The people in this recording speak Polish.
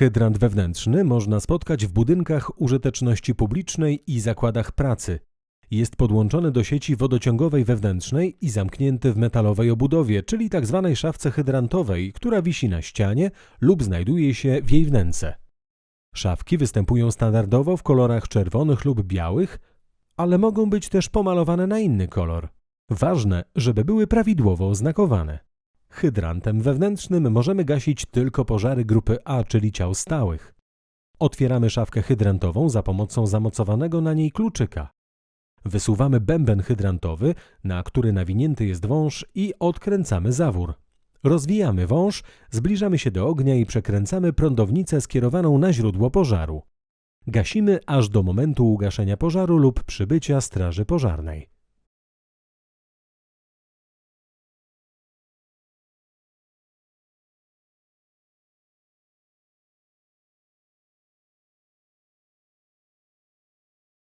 Hydrant wewnętrzny można spotkać w budynkach użyteczności publicznej i zakładach pracy. Jest podłączony do sieci wodociągowej wewnętrznej i zamknięty w metalowej obudowie, czyli tzw. szafce hydrantowej, która wisi na ścianie lub znajduje się w jej wnęce. Szafki występują standardowo w kolorach czerwonych lub białych, ale mogą być też pomalowane na inny kolor. Ważne, żeby były prawidłowo oznakowane. Hydrantem wewnętrznym możemy gasić tylko pożary grupy A, czyli ciał stałych. Otwieramy szafkę hydrantową za pomocą zamocowanego na niej kluczyka. Wysuwamy bęben hydrantowy, na który nawinięty jest wąż i odkręcamy zawór. Rozwijamy wąż, zbliżamy się do ognia i przekręcamy prądownicę skierowaną na źródło pożaru. Gasimy aż do momentu ugaszenia pożaru lub przybycia straży pożarnej.